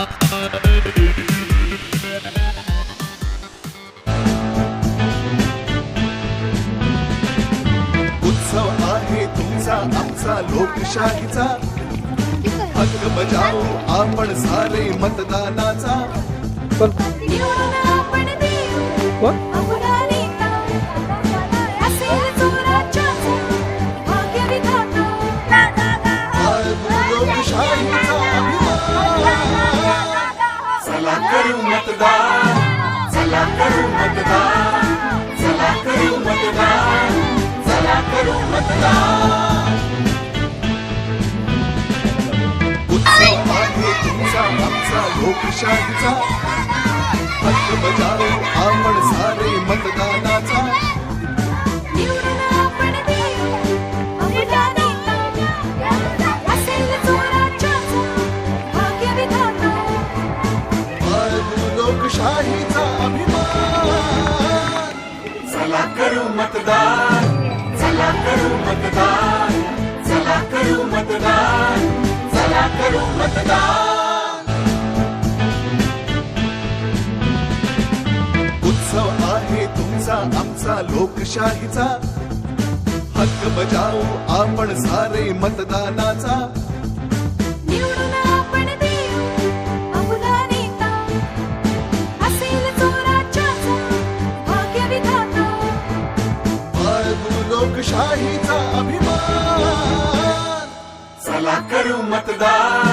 उत्सव आहे तुमचा आमचा लोकशाहीचा. हक्क बजावू आपण सारे मतदानाचा. निवडून चला करू मतदान. चला करू मतदान. चला करू मतदान. चला करू मतदान. उत्सव आहे तुमचा आमचा लोकशाहीचा. हक्क बजावू आपण सारे मतदानाचा. लोकशाहीचा अभिमान. चला करू मतदान. चला करू मतदान. चला करू मतदान. चला करू मतदान. उत्सव आहे तुमचा आमचा लोकशाहीचा. हक्क बजावू आपण सारे मतदानाचा. लोकशाहीचा अभिमान. चला करू मतदान.